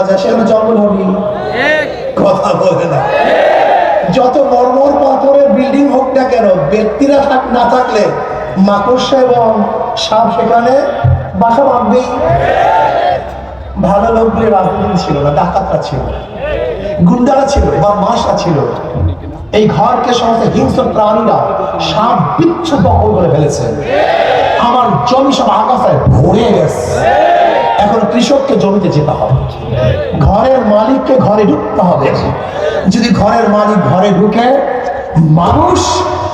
সেখানে জঙ্গল হবি। কথা বলে না। যত মর্মর পাথরের বিল্ডিং হোক না কেন, ব্যক্তিরা না থাকলে মাকড়সা এবং সাপ সেখানে বাসা বাঁধবেই। ভালো লোকগুলি রাজনীতি ছিল না, ডাকাতরা ছিল। গুন্ডারা ছিল বা মাসরা ছিল। এই ঘরকে সমস্ত হিংস্র প্রাণীরা সাপ বিচ্ছু দখল করে ফেলেছে। আমার জমি সব আকাশায় ভরে গেছে। এখন কৃষককে জমিতে যেতে হবে। ঘরের মালিককে ঘরে ঢুকতে হবে। যদি ঘরের মালিক ঘরে ঢুকে, মানুষ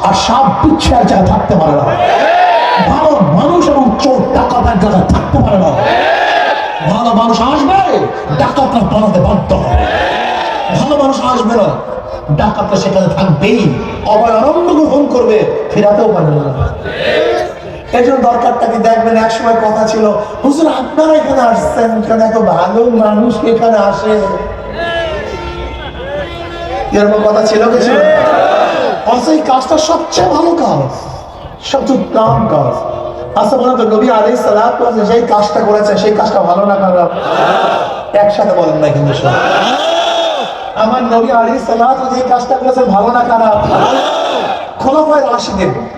আর সাপ বিচ্ছু এক জায়গায় থাকতে পারে না। ভালো মানুষ এবং চোর টাকা এক জায়গায় থাকতে পারে না। ভালো মানুষ আসবে, ডাকাতরা পালাতে বাধ্য হবে। ভালো মানুষ আসবে না, ডাকাতরা সেখানে থাকবেই। আনন্দ গ্রহণ করবে, ফেরাতেও পারবে না। এই জন্য দরকারটা কি দেখবেন? এক সময় কথা ছিল, হুজুর, আপনারা এখানে আসছেন কেন? এত ভালো মানুষ এখানে আসে। এরকম কথা ছিল কি ছিল অথচ কাজটা সবচেয়ে ভালো কাজ, সবচেয়ে কাজ। আচ্ছা বলেন তো, নবী আলী সালাত যেই কাজটা করেছে সেই কাজটা ভালো না খারাপ? একসাথে বলেন না কিন্তু। আমার নবী আলী সালাত যে কাজটা করেছেন, ভালো না খারাপ? খোলাফায় রাশিদিন। আবু